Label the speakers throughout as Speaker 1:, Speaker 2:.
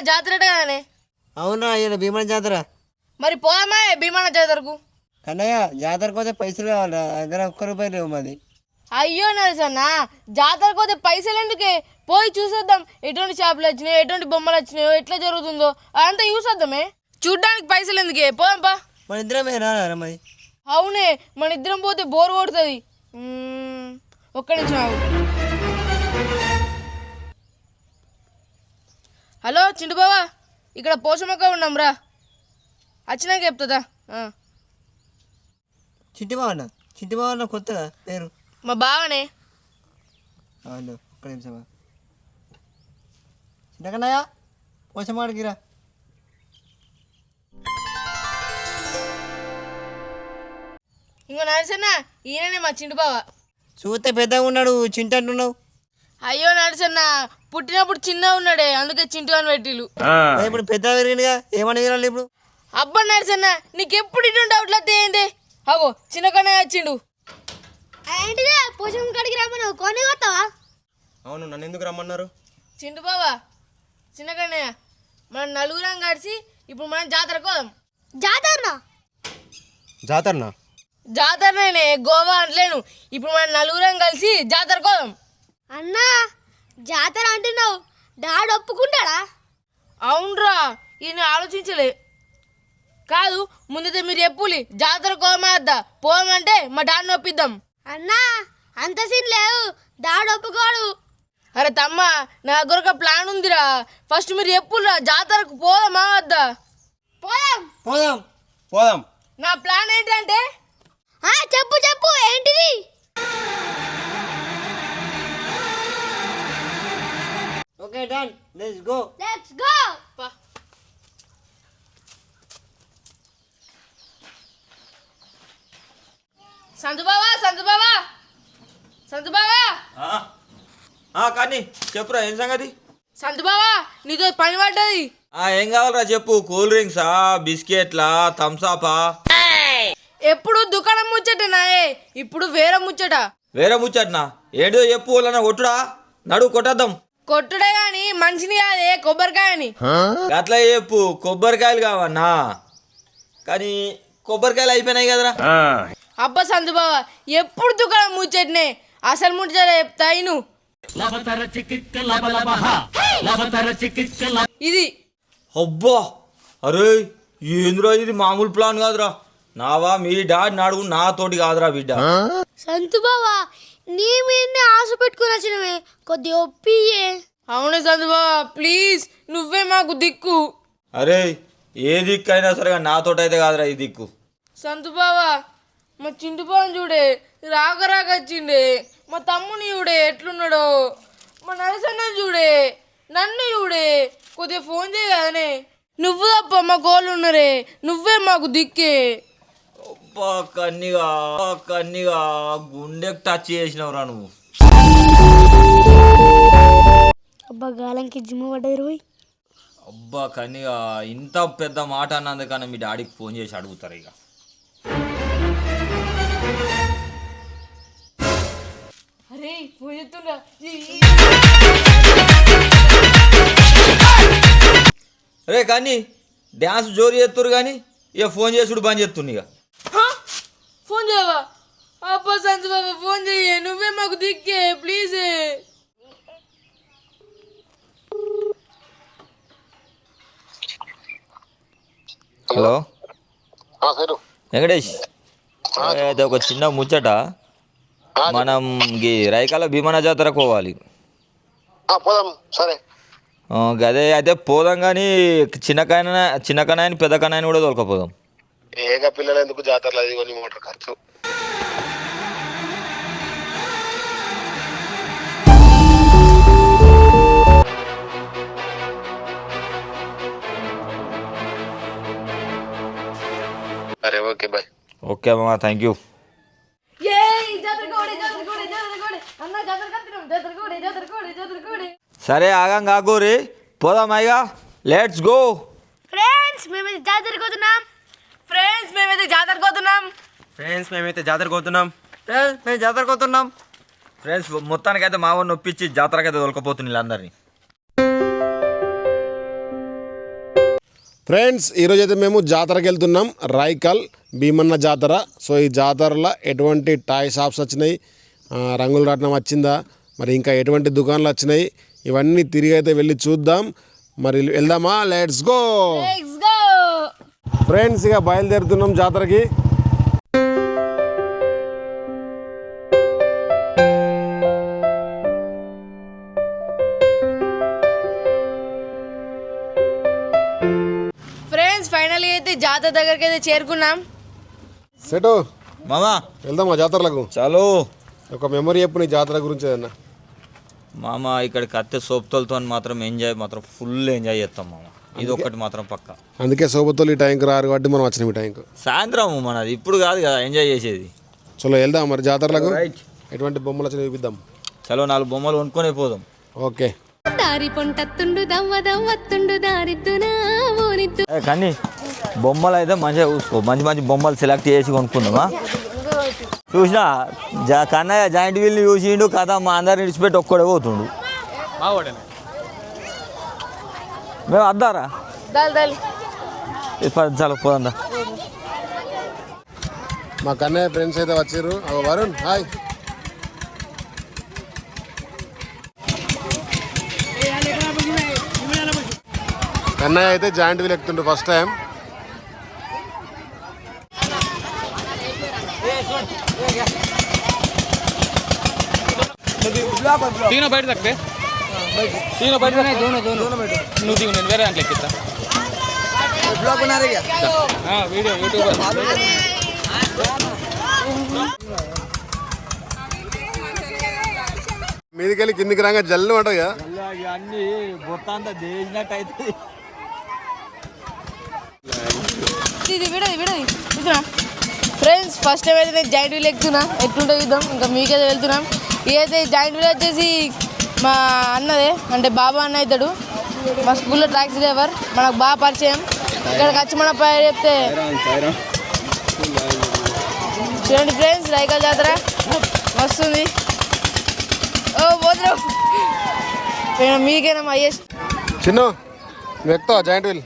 Speaker 1: నరసన్న ఇలా రైకల్ల జాతర కదనే?
Speaker 2: అవునా ఈయన భీమన జాతర?
Speaker 1: మరి పోదామా భీమాన జాతరకు?
Speaker 2: కన్నయ్య జాతరకు పోతే పైసలు కావాలి? నా దగ్గర ఒక్క రూపాయి లేవు మాది.
Speaker 1: అయ్యో నరసన్న జాతరకు పోతే పైసలు ఎందుకే? పోయి చూసేద్దాం. ఎటువంటి చేపలు వచ్చినాయో ఎటువంటి బొమ్మలు వచ్చినాయో ఎట్లా జరుగుతుందో అదంతా చూసేద్దామే. చూడ్డానికి పైసలు ఎందుకే? పోదాంపా
Speaker 2: మన ఇద్దరమే రారా మరి?
Speaker 1: అవునే మన ఇద్దరం పోతే బోర్ కొడుతుంది. ఒక్క నిమిషం ఆగు. హలో చింటు బావా ఇక్కడ పోషమక్క ఉన్నాం రా. వచ్చినాక చెప్తుందా? ఆ.
Speaker 2: చిట్టి బావన్న చిట్టి బావన్న కొత్తగా పేరు.
Speaker 1: మా బావనే.
Speaker 2: అవును ఒక్క నిమిషం చిన్నకన్నయ్య పోసమాడికిరా
Speaker 1: ఇంకో నరసన్న ఈయననే మా చింటు బావ.
Speaker 2: చూస్తే పెద్దగా ఉన్నాడు చింటి అంటున్నావు.
Speaker 1: అయ్యో నరసన్న పుట్టినప్పుడు చిన్న ఉన్నాడే అందుకే చింటు అని పెట్టిలు
Speaker 2: ఇప్పుడు పెద్ద పెరిగిందిగా ఏమని వినాలి ఇప్పుడు?
Speaker 1: అబ్బా నరసన్న నీకెప్పుడు ఇటువంటి డౌట్లు ఏంది? అగో చిన్నకనే వచ్చిండు.
Speaker 3: ఏంటిదే? పోషం కాడికి రమ్మను. కొని కొత్తావా
Speaker 4: అవును నన్ను ఎందుకు రమ్మన్నారు?
Speaker 1: చింటు బావా చిన్నకన్నయ్య మనం నలుగురం కలిసి ఇప్పుడు మనం జాతరకు పోదాం.
Speaker 3: జాతరనా?
Speaker 4: జాతరనా?
Speaker 1: జాతరనే గోవా అంటలేను. ఇప్పుడు మనం నలుగురం కలిసి జాతరకు పోదాం.
Speaker 3: అన్నా జాతర అంటున్నావు. డాడ్ ఒప్పుకుంటాడా?
Speaker 1: అవునరా ఈయన ఆలోచించలే. కాదు ముందైతే మీరు చెప్పులి జాతర కోమద్దా పోదామంటే మా డాన్ని ఒప్పిద్దాం.
Speaker 3: అన్నా అంత సీన్ లేవు. డాడ్ ఒప్పుకోడు.
Speaker 1: అరే తమ్మ నా దగ్గర ఒక ప్లాన్ ఉందిరా. ఫస్ట్ మీరు చెప్పురా జాతరకు పోదామా వద్దా
Speaker 3: పోదాం.
Speaker 2: పోదాం
Speaker 4: పోదాం.
Speaker 1: నా ప్లాన్ ఏంటంటే?
Speaker 3: ఆ చెప్పు చెప్పు.
Speaker 2: Let's go
Speaker 3: let's go
Speaker 1: Santhu బావా సంతు బావా సంతు బావా
Speaker 5: కానీ చెప్పురా ఏం సంగతి?
Speaker 1: సంతు బావా నీతో పని పడ్డది.
Speaker 5: ఆ, ఏం కావాలరా చెప్పు? కూల్ డ్రింక్సా బిస్కెట్లా థమ్సాపా
Speaker 1: ఎప్పుడు దుకాణం ముచ్చటనాయే ఇప్పుడు వేరే ముచ్చట.
Speaker 5: వేరే ముచ్చట్నా? ఏంటో చెప్పు వాళ్ళ కొట్టుడా? నడు కొట్టద్దాం.
Speaker 1: కొట్టుడే గాని మనిషిని కాదే కొబ్బరికాయని.
Speaker 5: అట్లా చెప్పు కొబ్బరికాయలు కావన్నా. కానీ కొబ్బరికాయలు అయిపోయినాయి కదరా.
Speaker 1: అబ్బా సంతు బావా ఎప్పుడు దుకాణం ముచ్చటనే? అసలు ముచ్చట చెప్తా ఇను. ఇది.
Speaker 5: అబ్బా అరే ఏందిరా ఇది? మామూలు ప్లాన్ కాదురా. నావా మీ డాడీ నాడుగు నాతోటి కాదురా బిడ్డ.
Speaker 3: సంతు బావా నీ మీదనే ఆశ పెట్టుకుని వచ్చినవే. కొద్దిగా ఒప్పియే.
Speaker 1: అవును బావా ప్లీజ్ నువ్వే మాకు దిక్కు.
Speaker 5: అరే ఏ దిక్కు అయినా సరే నాతోటి అయితే కాదురా ఈ దిక్కు.
Speaker 1: సంతు బావా మా చింటు బావని చూడే రాక రాక వచ్చిండే. మా తమ్ముని చూడే ఎట్లున్నాడో. మా నరసన్న చూడే నన్ను చూడే. కొద్దిగా ఫోన్ చేయ కదనే. నువ్వు తప్ప మా గోళ్ళు ఉన్నారే నువ్వే మాకు దిక్కే.
Speaker 5: కన్నిగా కన్నిగా గుండెకి టచ్ చేసినవురా నువ్వు.
Speaker 3: అబ్బా గాలంకి జిమ్ పడ్డది రోయ్.
Speaker 5: అబ్బా కన్నిగా ఇంత పెద్ద మాట అన్నందుకన్నా మీ డాడీకి ఫోన్ చేసి అడుగుతారు ఇక.
Speaker 1: అరే ఫోన్
Speaker 5: రే కానీ డ్యాన్స్ జోరు చేస్తురు కానీ ఇక ఫోన్ చేసుడు బంద్ చేస్తుంది ఇక?
Speaker 1: ఫోన్ చేయవా అబ్బా సంతు బాబా ఫోన్ చెయ్యి. నువ్వే మాకు దిక్కే ప్లీజ్
Speaker 5: హలో? వెంకటేష్ అయితే ఒక చిన్న ముచ్చట. మనం గీ రైకాల భీమన జాతరకు పోవాలి.
Speaker 6: పోదాం. సరే.
Speaker 5: ఆ, గదే అయితే పోదాం కానీ చిన్నకాయన చిన్నకనాయని పెద్దకనాయని కూడా దొరకపోదాం
Speaker 6: ఏక పిల్లలు ఎందుకు జాతరలు అది కొని మోటార్ ఖర్చు. సరే ఓకే బాయ్.
Speaker 5: ఓకే మామ థ్యాంక్ యూ సరే ఆగం కాకూరి పోదాం అయ్యా. లెట్స్ గో
Speaker 3: ఫ్రెండ్స్ మేము జాతరకు పోతున్నాం
Speaker 1: ఫ్రెండ్స్ మేమైతే జాతరకు పోతున్నాం
Speaker 4: ఫ్రెండ్స్ మేమైతే పోతున్నాం
Speaker 2: ఫ్రెండ్స్, మేము జాతరకు పోతున్నాం
Speaker 5: ఫ్రెండ్స్ మొత్తానికైతే మా వాడిని ఒప్పించి జాతరకైతే దొరకపోతుంది వీళ్ళందరినీ.
Speaker 7: ఫ్రెండ్స్ ఈరోజు అయితే మేము జాతరకి వెళ్తున్నాం రాయికల్ భీమన్న జాతర. సో ఈ జాతరలో ఎటువంటి టాయ్ షాప్స్ వచ్చినాయి. రంగుల రాట్నం వచ్చిందా? మరి ఇంకా ఎటువంటి దుకాణాలు వచ్చినాయి? ఇవన్నీ తిరిగి అయితే వెళ్ళి చూద్దాం. మరి వెళ్దామా? Let's go
Speaker 3: let's go
Speaker 7: friends ఇక బయలుదేరుతున్నాం జాతరకి.
Speaker 1: ఫ్రెండ్స్ ఫైనల్ అయితే జాతర దగ్గరికి అయితే చేరుకున్నాం.
Speaker 7: సెటు
Speaker 5: మామా.
Speaker 7: వెళ్దామా జాతరలకు?
Speaker 5: చలో.
Speaker 7: ఒక మెమరీ చెప్పు నీ జాతర గురించి ఏదన్నా.
Speaker 5: మామ ఇక్కడికి అత్తే సోపుతలతో మాత్రం ఎంజాయ్ మాత్రం ఫుల్ ఎంజాయ్ చేస్తాం మామ. ఇది ఒక్కటి మాత్రం పక్క.
Speaker 7: అందుకే సోబతులు ఈ టైంకి రారు కాబట్టి మనం వచ్చినాం ఈ టైంకి.
Speaker 5: సాయంత్రం మనది ఇప్పుడు కాదు కదా ఎంజాయ్ చేసేది.
Speaker 7: చలో వెళ్దాం మరి జాతరలకు?
Speaker 5: రైట్
Speaker 7: ఎటువంటి బొమ్మలు వచ్చినాయి చూపిద్దాం.
Speaker 5: చలో నాలుగు బొమ్మలు కొనుక్కొని పోదాం.
Speaker 7: ఓకే.
Speaker 8: దారి పొంటత్తుండు దవ్వ దవ్వత్తుండు దారిద్దునా
Speaker 5: ఏ, కానీ బొమ్మలు అయితే మంచిగా చూసుకో. మంచి మంచి బొమ్మలు సెలెక్ట్ చేసి కొనుక్కుందామా చూసినా జా కన్నయ్య జాయింట్ వీల్ని చూసిండు కథ మా అందరిని విడిచిపెట్టి ఒక్కడే పోతుండు. మేము అద్దారా? చాలా పోదా
Speaker 7: మా కన్నయ్య ఫ్రెండ్స్ అయితే వచ్చారు వరుణ్ హాయ్. కన్నయ్య అయితే జాయింట్ వీల్ ఎక్కుతుండ్రు ఫస్ట్ టైం
Speaker 9: తీనో బయట తక్కువే. తీను బయట నువ్వు దిగు నేను వీడియో యూట్యూబ్.
Speaker 7: మీదికెళ్ళి కిందికి రాగా జల్లు ఉంటాయి కదా.
Speaker 1: ఇది ఫ్రెండ్స్ ఫస్ట్ టైం అయితే జాయింట్ వీల్ ఎక్కుతున్నా. ఎట్లుంటే చూద్దాం. ఇంకా మీకైతే వెళ్తున్నాం ఇదైతే జాయింట్ వీల్ వచ్చేసి మా అన్నదే అంటే బాబా అన్న అవుతాడు మా స్కూల్లో ట్రాక్స్ డ్రైవర్ మనకు బాగా పరిచయం. ఇక్కడికి వచ్చి మన పేరు చెప్తే చూడండి ఫ్రెండ్స్ రైకల్ జాతర. వస్తుంది ఓ పోతున్నాం మీకేనా హైయెస్ట్
Speaker 7: చిన్ను నువ్వు ఎక్కుతావా? జాయింట్ వీల్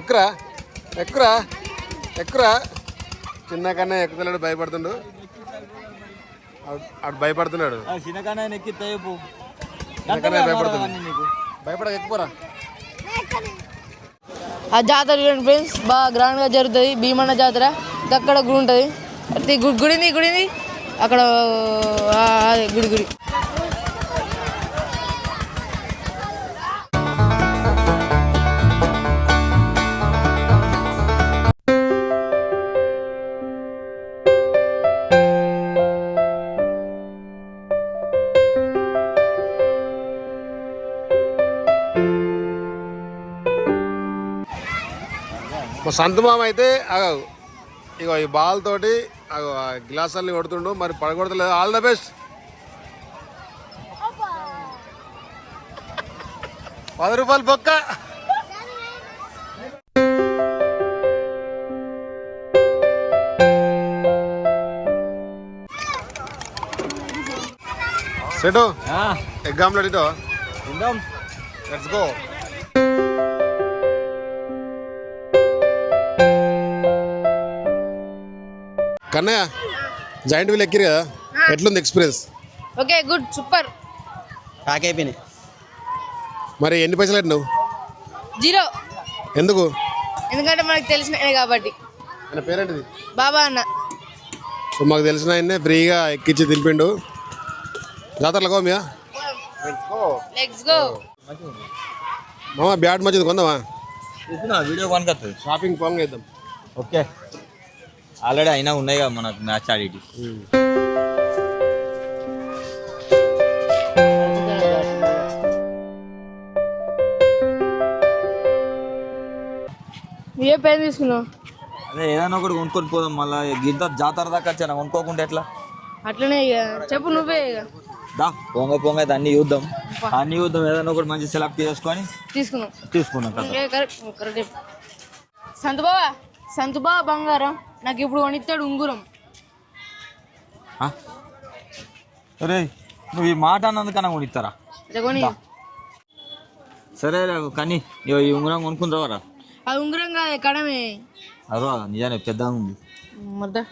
Speaker 7: ఎక్కురా? ఎక్కురా? ఎక్కురా? చిన్న కన్నా ఎక్కుతలేడు భయపడుతుండు. ఆడు భయపడుతున్నాడు. చిన్న కన్నా భయపడుతున్నాడు భయపడక ఎక్కుపోరా
Speaker 1: ఆ జాతర చూడండి ఫ్రెండ్స్ బాగా గ్రాండ్గా జరుగుతుంది. భీమన్న జాతర. అక్కడ గుడి ఉంటుంది. గు- గుడిని గుడిని. అక్కడ గుడి గుడి.
Speaker 7: మా సంత మామ అయితే అగో ఇగో ఈ బాల్ తోటి గ్లాసుల్ని కొడుతుండు మరి పడగొడతలేదు. All the best. పది రూపాయలు బొక్క. సెటు. ఎగ్ ఆమ్లెట్ ఇటో let's go. Kannayya joint wheel ఎక్కిరు కదా? ఎట్లుంది ఎక్స్పీరియన్స్?
Speaker 1: Okay good super.
Speaker 2: కాకైపోయినాయి
Speaker 7: మరి ఎన్ని పైసలు పెట్టినావు
Speaker 1: జీరో.
Speaker 7: ఎందుకు?
Speaker 1: ఎందుకంటే మనకు తెలిసిన కాబట్టి.
Speaker 7: ఆయన పేరేంటిది?
Speaker 1: బాబా అన్న.
Speaker 7: సో మాకు తెలిసిన ఆయన్నే ఫ్రీగా ఎక్కించి తినిపిండు. జాతరలో కోమియా
Speaker 1: లెట్స్ గో
Speaker 7: మామ బ్యాట్ మంచిది కొందామా?
Speaker 5: వీడియో కొనుకొస్తుంది
Speaker 7: షాపింగ్ పాంగ్ వేద్దాం
Speaker 5: ఓకే. ఆల్రెడీ అయినా ఉన్నాయి కదా మనకు మ్యాచ్ ఆడేటి
Speaker 1: ఏ పేరు తీసుకున్నావు?
Speaker 5: అదే ఏదైనా ఒకటి కొనుక్కొని పోదాం మళ్ళీ గింత జాతర దాకా వచ్చాను? కొనుక్కోకుండా ఎట్లా?
Speaker 1: అట్లనే ఇక. చెప్పు నువ్వే ఇక.
Speaker 5: దా పొంగ పొంగ అయితే అన్ని చూద్దాం అన్ని చూద్దాం ఏదైనా ఒకటి మంచి సెలెక్ట్ చేసుకొని
Speaker 1: తీసుకున్నావు
Speaker 5: తీసుకున్నాం కదా.
Speaker 1: కరెక్ట్ కరెక్ట్ సంతు బావా? సంతు బావ బంగారం. నాకు ఇప్పుడు కొనిస్తాడు ఉంగురం?
Speaker 5: అరే నువ్వు ఈ మాట అన్నందుకన్నా కొనిస్తారా
Speaker 1: కొని
Speaker 5: సరే కానీ. ఈ ఉంగరం కొనుక్కుని రావరా
Speaker 1: అది ఉంగరం కాదు కడమే
Speaker 5: అదో నిజానే పెద్దగా ఉంది.
Speaker 1: మద్దా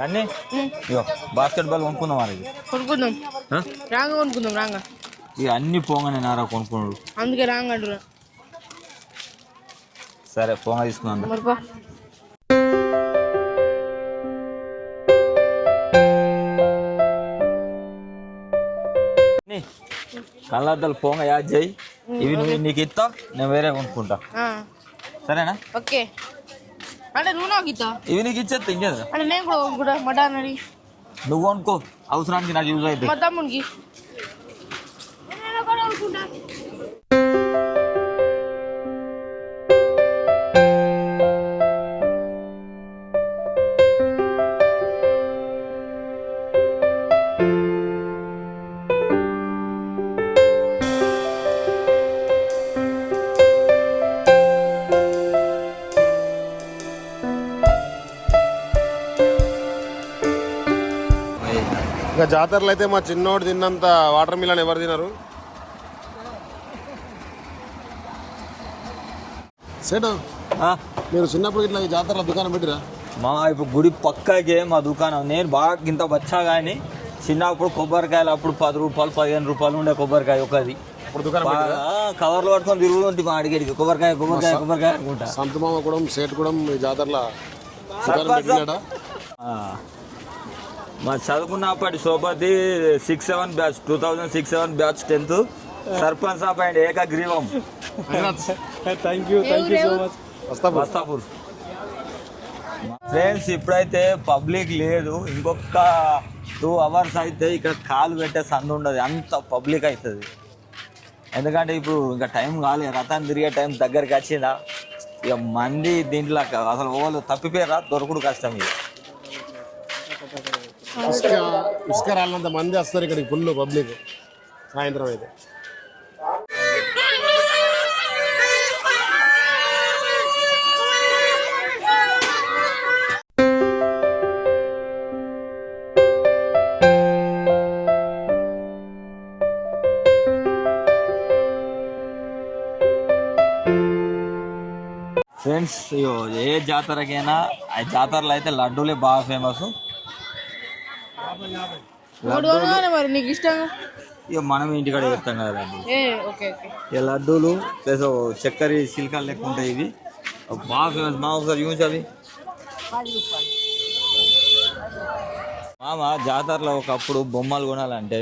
Speaker 5: కానీ ఇగో బాస్కెట్ బాల్ కొనుక్కుందాం మరి
Speaker 1: కొనుక్కుందాం? రాంగ కొనుక్కుందాం రాంగ.
Speaker 5: ఇక అన్ని పోగానే నారా కొనుక్కున్నాడు.
Speaker 1: అందుకే రాంగ అంటున్నా.
Speaker 5: సరే పోగా తీసుకున్నాను. కళ్ళద్దాలు పోగా యాద్ చేయి. ఇవి నువ్వు నీకు ఇస్తా నేను వేరే కొనుక్కుంటా. సరేనా?
Speaker 1: ఓకే. అంటే నువ్వు నాకు ఇస్తా
Speaker 5: ఇవి నీకు ఇచ్చేస్తా ఇంకేదా?
Speaker 1: అంటే నేను కూడా మటన్
Speaker 5: నువ్వు కొనుక్కో. అవసరానికి నాకు యూజ్ అవుతుంది
Speaker 1: మా తమ్మునికి. నేను
Speaker 7: ఇంకా జాతరలు అయితే మా చిన్నోడు తిన్నంత వాటర్ మిలన్ ఎవరు తినరు. సేటు మీరు చిన్నప్పుడు ఇట్లా ఈ జాతరలో దుకాణం పెట్టిరా?
Speaker 5: మా ఇప్పుడు గుడి పక్కకే మా దుకాణం. నేను బాగా ఇంత బచ్చా కానీ చిన్నప్పుడు కొబ్బరికాయలు అప్పుడు పది రూపాయలు పదిహేను రూపాయలు ఉండే కొబ్బరికాయ ఒకది. బాగా కవర్లు పట్టుకొని తిరుగుతుంటే మా అడిగేటికి కొబ్బరికాయ కొబ్బరికాయ కొబ్బరికాయ అనుకుంటా.
Speaker 7: సంత మామ కూడా సేటు కూడా ఈ జాతరలో దుకాణం
Speaker 5: సర్పంచ్
Speaker 7: పెట్టినాడా?
Speaker 5: ఆ. మా చదువుకున్నప్పటి సోపతి six seven batch two thousand six seven batch tenth sarpanch and ఏకగ్రీవం.
Speaker 9: Thank you thank you so much
Speaker 7: వస్తాము
Speaker 5: మస్తాపూర్ ఫ్రెండ్స్ ఇప్పుడైతే పబ్లిక్ లేదు. ఇంకొక టూ అవర్స్ అయితే ఇక్కడ కాలు పెట్టే సందు ఉండదు. అంత పబ్లిక్ అవుతుంది. ఎందుకంటే ఇప్పుడు ఇంకా టైం కాలే. రథం తిరిగే టైం దగ్గరికి వచ్చిందా ఇక మంది దీంట్లో అసలు వాళ్ళు తప్పిపోయారా దొరకడు కష్టం ఇక.
Speaker 7: ఇసుక ఇసుక రాళ్ళంత మంది వస్తారు ఇక్కడికి ఫుల్ పబ్లిక్. సాయంత్రం అయితే.
Speaker 5: ఫ్రెండ్స్ ఇగో ఏ జాతరకైనా ఆ జాతరలో అయితే లడ్డూలే బాగా ఫేమస్
Speaker 1: మరి నీకు ఇష్టంగా?
Speaker 5: ఇక మనం ఇంటికాడ చెప్తాం కదా లడ్డు
Speaker 1: ఏ ఓకే ఓకే.
Speaker 5: ఈ లడ్డూలు ప్లస్ చక్కెర సిలికాలు లెక్క ఉంటాయి ఇవి. బాగా ఫేమస్ మా ఒకసారి చూసి అవి మామ జాతరలో ఒకప్పుడు బొమ్మలు కొనాలంటే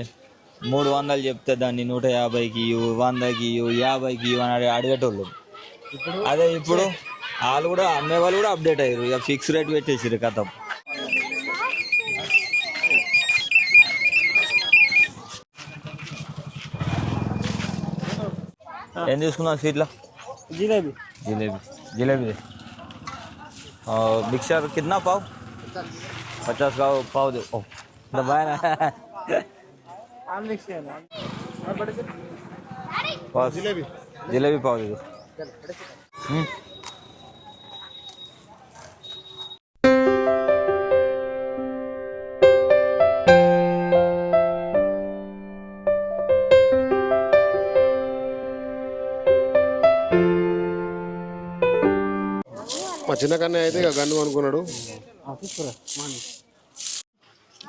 Speaker 5: మూడు వందలు చెప్తే దాన్ని నూట యాభైకి ఇవ్వు వందకి ఇవ్వు యాభైకి ఇవ్వు అని అడిగే- అడిగేటోళ్ళు. అదే ఇప్పుడు? వాళ్ళు కూడా అమ్మే వాళ్ళు కూడా అప్డేట్ అయ్యారు ఇక ఫిక్స్ రేట్ పెట్టేసారు కథం ఏం తీసుకున్నావు స్వీట్లో
Speaker 9: జిలేబీ
Speaker 5: जिलेबी जिलेबी दे और मिक्सर कितना पाव पचास का पाव दे ओ दबाया ना पाव जिलेबी जिलेबी पाव दे दो
Speaker 7: చిన్న కన్నయ్య అయితే ఇక గన్ను అనుకున్నాడు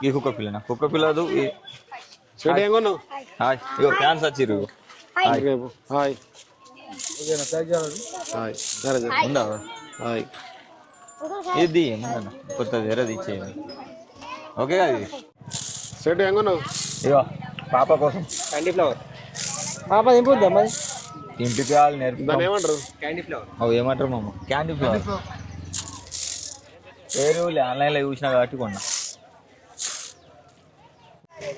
Speaker 5: ఈ కుక్క పిల్లనా? కుక్క పిల్లదు
Speaker 7: సేటు ఏం కొన్నావు?
Speaker 5: హాయ్ ఇగో ఫ్యాన్స్ వచ్చిర్రు.
Speaker 7: రేపు హాయ్. హాయ్. సరే సరే.
Speaker 5: ఉందా?
Speaker 7: హాయ్.
Speaker 5: ఇది కొత్తది వేరేది ఇచ్చేయండి. ఓకే ఇది?
Speaker 7: సేటు ఏం కొన్నావు?
Speaker 5: ఇగో పాప కోసం.
Speaker 9: క్యాండీ ఫ్లవర్ పాప దింపుద్దా మరి?
Speaker 5: ఇంటికి వాళ్ళు
Speaker 7: దాన్ని ఏమంటారు?
Speaker 9: క్యాండీ ఫ్లవర్
Speaker 5: అవి ఏమంటారు మామ? క్యాండీ ఫ్లవర్ పేరు ఆన్లైన్లో చూసినా కాబట్టి కొన్నా.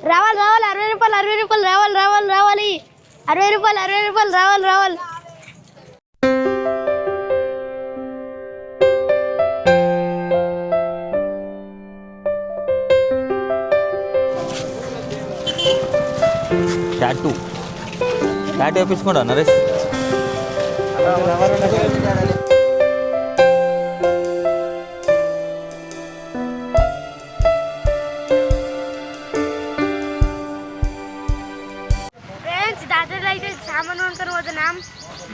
Speaker 3: రావాలి రావాలి అరవై రూపాయలు అరవై రూపాయలు రావాలి రావాలి రావాలి. అరవై రూపాయలు అరవై రూపాయలు రావాలి రావాలి.
Speaker 5: టాటూ టాటూ వేపించుకుంటా నరేష్?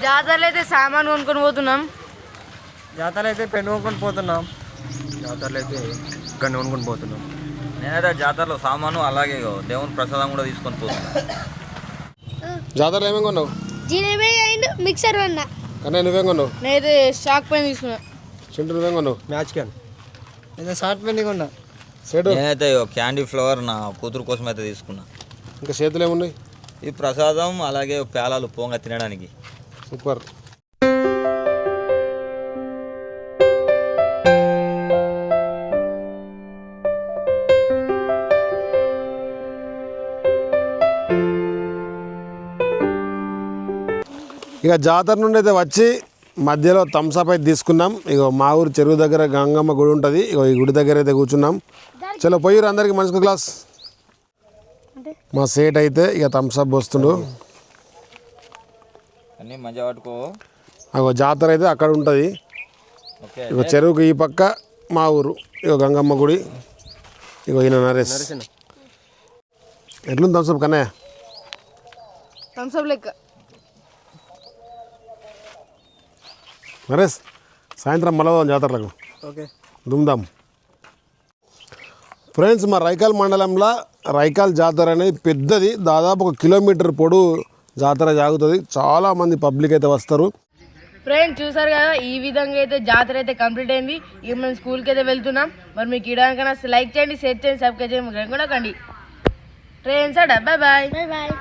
Speaker 1: జాతరలో అయితే సామాన్ కొనుక్కొని పోతున్నాం.
Speaker 2: జాతర అయితే పెన్ను కొనుక్కొని పోతున్నాం.
Speaker 4: జాతరలో అయితే గన్ను కొనుక్కొని పోతున్నాం.
Speaker 5: నేనైతే జాతరలో సామాను అలాగే దేవుని ప్రసాదం కూడా తీసుకొని పోతున్నా.
Speaker 7: జాతరలో ఏమేమి కొన్నావు?
Speaker 3: జిలేబీ అండ్ మిక్సర్ అన్న
Speaker 7: కన్నా నువ్వేం కొన్నావు?
Speaker 1: నేనైతే షాక్ పెన్ తీసుకున్నా.
Speaker 7: చింటూ నువ్వేం కొన్నావు?
Speaker 4: మ్యాచ్ క్యాన్
Speaker 2: నేను షార్ట్ పెన్ కొన్నా.
Speaker 7: సేటు?
Speaker 5: నేనైతే క్యాండీ ఫ్లవర్ నా కూతురు కోసం అయితే తీసుకున్నా.
Speaker 7: ఇంకా చేతులు ఏమున్నాయి?
Speaker 5: ఈ ప్రసాదం అలాగే పేలాలు పోంగ తినడానికి.
Speaker 7: సూపర్. ఇక జాతర నుండి అయితే వచ్చి మధ్యలో థమ్స్అప్ అయితే తీసుకున్నాం. ఇక మా ఊరు చెరువు దగ్గర గంగమ్మ గుడి ఉంటుంది. ఇక ఈ గుడి దగ్గర అయితే కూర్చున్నాం. చలో పోయిరు అందరికి మంచి గ్లాస్ మా సేట్ అయితే ఇక థమ్స్అప్ వస్తుండు.
Speaker 5: అన్నీ మంచిగా పట్టుకో.
Speaker 7: అగో జాతర అయితే అక్కడ ఉంటుంది.
Speaker 5: ఓకే
Speaker 7: ఇక చెరువుకు ఈ పక్క మా ఊరు ఇక గంగమ్మ గుడి ఇక ఈయన నరేష్. ఎట్లుంది థమ్స్అప్ కన్నయ్య?
Speaker 1: థమ్స్అప్ లెక్క.
Speaker 7: నరేష్ సాయంత్రం పోదాం జాతరలకు
Speaker 2: ఓకే.
Speaker 7: దుమ్దాం. ఫ్రెండ్స్ మా రైకాల్ మండలంలో రైకాల్ జాతర అనేది పెద్దది. దాదాపు ఒక కిలోమీటర్ పొడవు జాతర జాగుతుంది. చాలామంది పబ్లిక్ అయితే వస్తారు.
Speaker 1: ఫ్రెండ్స్ చూసారు కదా ఈ విధంగా అయితే జాతర అయితే కంప్లీట్ అయింది. ఇక మేము స్కూల్కి అయితే వెళ్తున్నాం. మరి మీకు ఇడానికైనా లైక్ చేయండి షేర్ చేయండి సబ్స్క్రైబ్ చేయండి. కూడా కండి ట్రైన్స్ బాయ్ బాయ్
Speaker 3: బాయ్ బాయ్